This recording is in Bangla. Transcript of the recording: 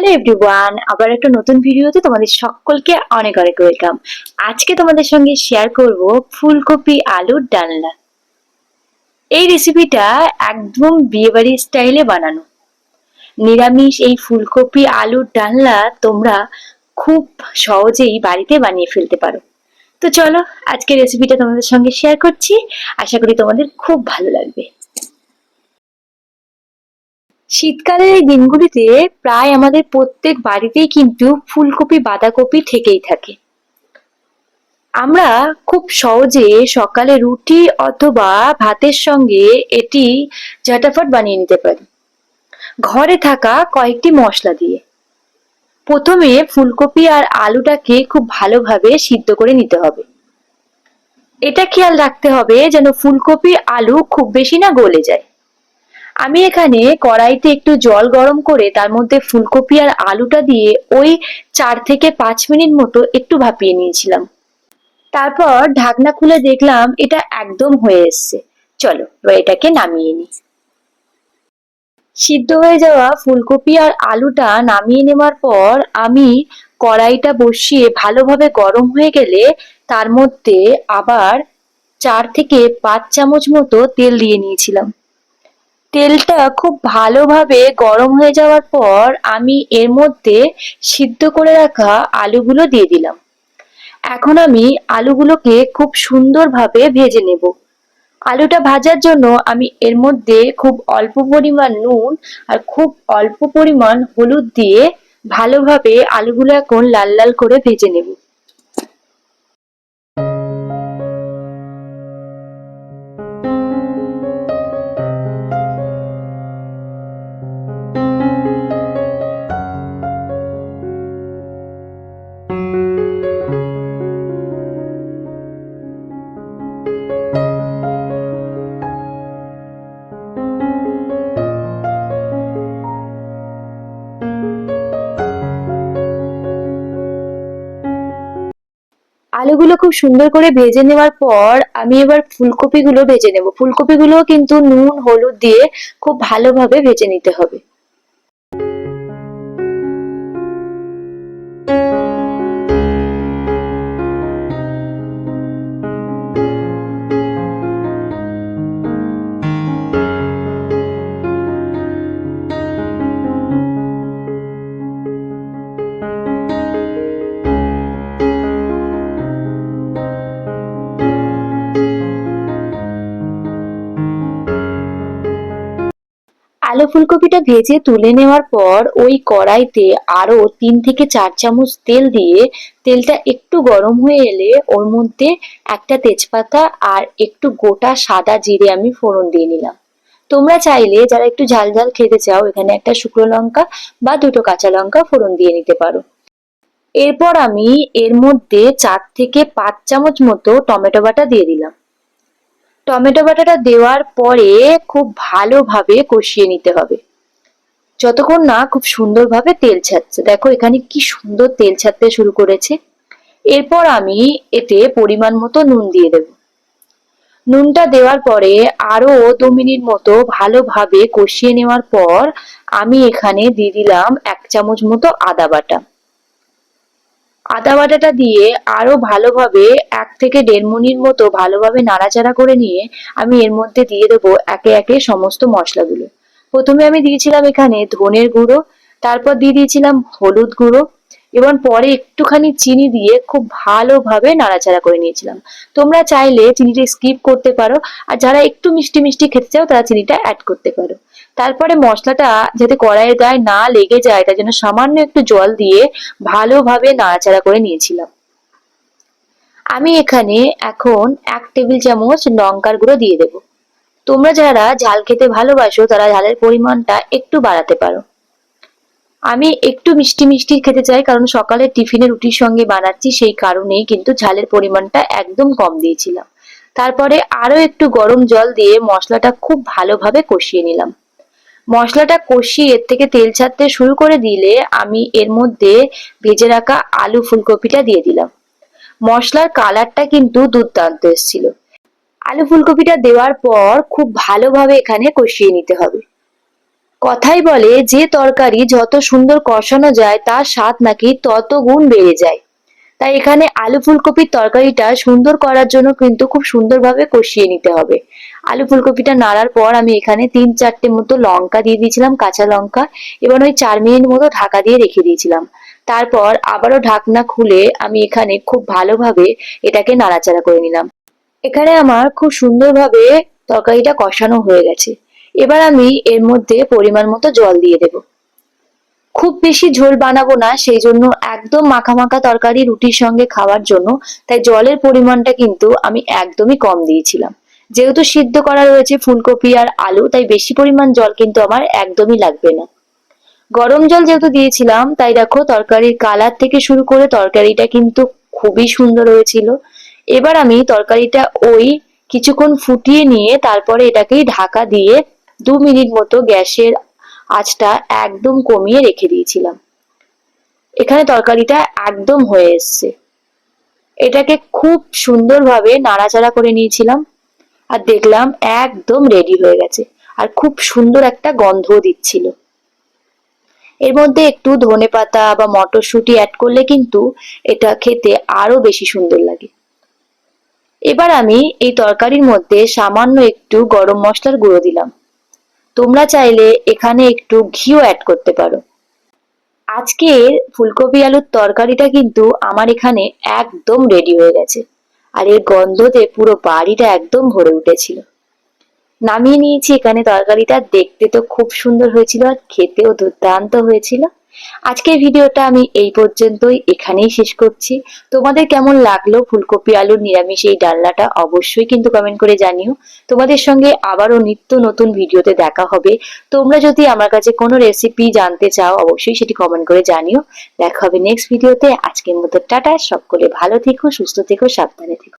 হ্যালো এভরিওয়ান আবার একটা নতুন ভিডিওতে তোমাদের সকলকে অনেক অনেক ওয়েলকাম আজকে তোমাদের সঙ্গে শেয়ার করব ফুলকপি আলুর ডালনা। এই রেসিপিটা একদম বিয়েবাড়ি স্টাইলে বানানো। নিরামিষ এই ফুলকপি আলুর ডালনা তোমরা খুব সহজেই বাড়িতে বানিয়ে ফেলতে পারো। তো চলো আজকে রেসিপিটা তোমাদের সঙ্গে শেয়ার করছি। আশা করি তোমাদের খুব ভালো লাগবে। শীতকালের এই দিনগুলিতে প্রায় আমাদের প্রত্যেক বাড়িতেই কিন্তু ফুলকপি, বাঁধাকপি থেকেই থাকে। আমরা খুব সহজে সকালে রুটি অথবা ভাতের সঙ্গে এটি ঝাটাফট বানিয়ে নিতে পারি। ঘরে থাকা কয়েকটি মশলা দিয়ে। প্রথমে ফুলকপি আর আলুটাকে খুব ভালোভাবে সিদ্ধ করে নিতে হবে। এটা খেয়াল রাখতে হবে যেন ফুলকপি, আলু খুব বেশি না গলে যায়। আমি এখানে কড়াইতে একটু জল গরম করে তার মধ্যে ফুলকপি আর আলুটা দিয়ে ওই চার থেকে পাঁচ মিনিট মতো একটু ভাপিয়ে নিয়েছিলাম। তারপর ঢাকনা খুলে দেখলাম এটা একদম হয়ে এসছে। চলো, এবার এটাকে নামিয়ে নিই। সিদ্ধ হয়ে যাওয়া ফুলকপি আর আলুটা নামিয়ে নেওয়ার পর আমি কড়াইটা বসিয়ে ভালোভাবে গরম হয়ে গেলে তার মধ্যে আবার চার থেকে পাঁচ চামচ মতো তেল দিয়ে নিয়েছিলাম। তেলটা খুব ভালোভাবে গরম হয়ে যাওয়ার পর আমি এর মধ্যে সিদ্ধ করে রাখা আলুগুলো দিয়ে দিলাম। এখন আমি আলুগুলোকে খুব সুন্দরভাবে ভেজে নেব। আলুটা ভাজার জন্য আমি এর মধ্যে খুব অল্প পরিমাণ নুন আর খুব অল্প পরিমাণ হলুদ দিয়ে ভালোভাবে আলুগুলো এখন লাল লাল করে ভেজে নেব। আলুগুলো খুব সুন্দর করে ভেজে নেওয়ার পর আমি এবার ফুলকপিগুলো ভেজে নেব। ফুলকপিগুলো কিন্তু নুন, হলুদ দিয়ে খুব ভালোভাবে ভেজে নিতে হবে। আলু ফুলকপিটা ভেজে তুলে নেওয়ার পর ওই কড়াইতে আরও তিন থেকে চার চামচ তেল দিয়ে তেলটা একটু গরম হয়ে এলে ওর মধ্যে একটা তেজপাতা আর একটু গোটা সাদা জিরে আমি ফোড়ন দিয়ে নিলাম। তোমরা চাইলে যারা একটু ঝাল ঝাল খেতে চাও, এখানে একটা শুকনো লঙ্কা বা দুটো কাঁচা লঙ্কা ফোড়ন দিয়ে নিতে পারো। এরপর আমি এর মধ্যে চার থেকে পাঁচ চামচ মতো টমেটো বাটা দিয়ে দিলাম। টমেটো বাটাটা দেওয়ার পরে খুব ভালোভাবে কষিয়ে নিতে হবে। যতক্ষণ না খুব সুন্দরভাবে তেল ছাড়ছে। দেখো এখানে কি সুন্দর তেল ছাড়তে শুরু করেছে। এরপর আমি এতে পরিমাণ মতো নুন দিয়ে দেব। নুনটা দেওয়ার পরে আরও দু মিনিট মতো ভালোভাবে কষিয়ে নেওয়ার পর আমি এখানে দিয়ে দিলাম এক চামচ মতো আদা বাটা। আদা বাটাটা দিয়ে আরও ভালোভাবে এক থেকে দেড় মিনিট মতো ভালোভাবে নাড়াচাড়া করে নিয়ে আমি এর মধ্যে দিয়ে দেবো একে একে সমস্ত মশলাগুলো। প্রথমে আমি দিয়েছিলাম এখানে ধনের গুঁড়ো, তারপর দিয়ে দিয়েছিলাম হলুদ গুঁড়ো, এবং পরে একটুখানি চিনি দিয়ে খুব ভালোভাবে নাড়াচাড়া করে নিয়েছিলাম। তোমরা চাইলে চিনিটা স্কিপ করতে পারো, আর যারা একটু মিষ্টি মিষ্টি খেতে চাও তারা চিনিটা অ্যাড করতে পারো। তারপরে মশলাটা যাতে কড়াইয়ের গায়ে না লেগে যায়, তার জন্য সামান্য একটু জল দিয়ে ভালোভাবে নাড়াচাড়া করে নিয়েছিলাম। আমি এখানে এখন এক টেবিল চামচ লঙ্কার গুঁড়ো দিয়ে দেব। তোমরা যারা ঝাল খেতে ভালোবাসো, তারা ঝালের পরিমাণটা একটু বাড়াতে পারো। আমি একটু মিষ্টি মিষ্টি খেতে চাই, কারণ সকালে টিফিনে রুটির সঙ্গে বানাচ্ছি, সেই কারণেই কিন্তু ঝালের পরিমাণটা একদম কম দিয়েছিলাম। তারপরে আরও একটু গরম জল দিয়ে মশলাটা খুব ভালোভাবে কষিয়ে নিলাম। মশলাটা কষিয়ে এর থেকে তেল ছাড়তে শুরু করে দিলে আমি এর মধ্যে ভেজে রাখা আলু ফুলকপিটা দিয়ে দিলাম। মশলার কালারটা কিন্তু দুর্দান্ত এসেছিল। আলু ফুলকপিটা দেওয়ার পর খুব ভালোভাবে এখানে কষিয়ে নিতে হবে। কথাই বলে যে তরকারি যত সুন্দর কষানো যায়, তার স্বাদ নাকি তত গুণ বেড়ে যায়। তাই এখানে আলু ফুলকপির তরকারিটা সুন্দর করার জন্য কিন্তু খুব সুন্দরভাবে কষিয়ে নিতে হবে। আলু ফুলকপিটা নাড়ার পর আমি এখানে তিন চারটে মতো লঙ্কা দিয়ে দিয়েছিলাম, কাঁচা লঙ্কা এবং ওই চার মিনিট মতো ঢাকা দিয়ে রেখে দিয়েছিলাম। তারপর আবারও ঢাকনা খুলে আমি এখানে খুব ভালোভাবে এটাকে নাড়াচাড়া করে নিলাম। এখানে আমার খুব সুন্দরভাবে তরকারিটা কষানো হয়ে গেছে। এবার আমি এর মধ্যে পরিমাণ মতো জল দিয়ে দেব। খুব বেশি ঝোল বানাবো না, সেই জন্য একদম মাখা মাখা তরকারি রুটির সঙ্গে খাওয়ার জন্য, তাই জলের পরিমাণটা কিন্তু আমি একদমই কম দিয়েছিলাম। যেহেতু সিদ্ধ করা রয়েছে ফুলকপি আর আলু, তাই বেশি পরিমাণ জল কিন্তু আমার একদমই লাগবে না। গরম জল যেহেতু দিয়েছিলাম, তাই দেখো তরকারির কালার থেকে শুরু করে তরকারিটা কিন্তু খুবই সুন্দর হয়েছিল। এবার আমি তরকারিটা ওই কিছুক্ষণ ফুটিয়ে নিয়ে তারপরে এটাকেই ঢাকা দিয়ে দু মিনিট মতো গ্যাসের আঁচটা একদম কমিয়ে রেখে দিয়েছিলাম। এখানে তরকারিটা একদম হয়ে এসছে। এটাকে খুব সুন্দরভাবে নাড়াচাড়া করে নিয়েছিলাম। আর দেখলাম একদম রেডি হয়ে গেছে। আর খুব সুন্দর একটা গন্ধ দিচ্ছিল। এর মধ্যে একটু ধনে পাতা বা মটরশুঁটি অ্যাড করলে কিন্তু এটা খেতে আরও বেশি সুন্দর লাগে। এবার আমি এই তরকারির মধ্যে সামান্য একটু গরম মশলার গুঁড়ো দিলাম। তোমরা চাইলে এখানে একটু ঘিও অ্যাড করতে পারো। আজকের ফুলকপি আলুর তরকারিটা কিন্তু আমার এখানে একদম রেডি হয়ে গেছে। আর এর গন্ধতে পুরো বাড়িটা একদম ভরে উঠেছিল। নামিয়ে নিয়েছি এখানে তরকারিটা, দেখতে তো খুব সুন্দর হয়েছিল আর খেতেও দুর্দান্ত হয়েছিল। আজকের ভিডিওটা আমি এই পর্যন্তই এখানেই শেষ করছি। তোমাদের কেমন লাগল ফুলকপি আলুর নিরামিষ এই ডালনাটা অবশ্যই কিন্তু কমেন্ট করে জানিও। তোমাদের সঙ্গে আবারও নিত্য নতুন ভিডিওতে দেখা হবে। তোমরা যদি আমার কাছে কোনো রেসিপি জানতে চাও, অবশ্যই সেটি কমেন্ট করে জানিও। দেখা হবে নেক্সট ভিডিওতে। আজকের মতো টাটা। সকলে ভালো থেকো, সুস্থ থেকো, সাবধানে থেকো।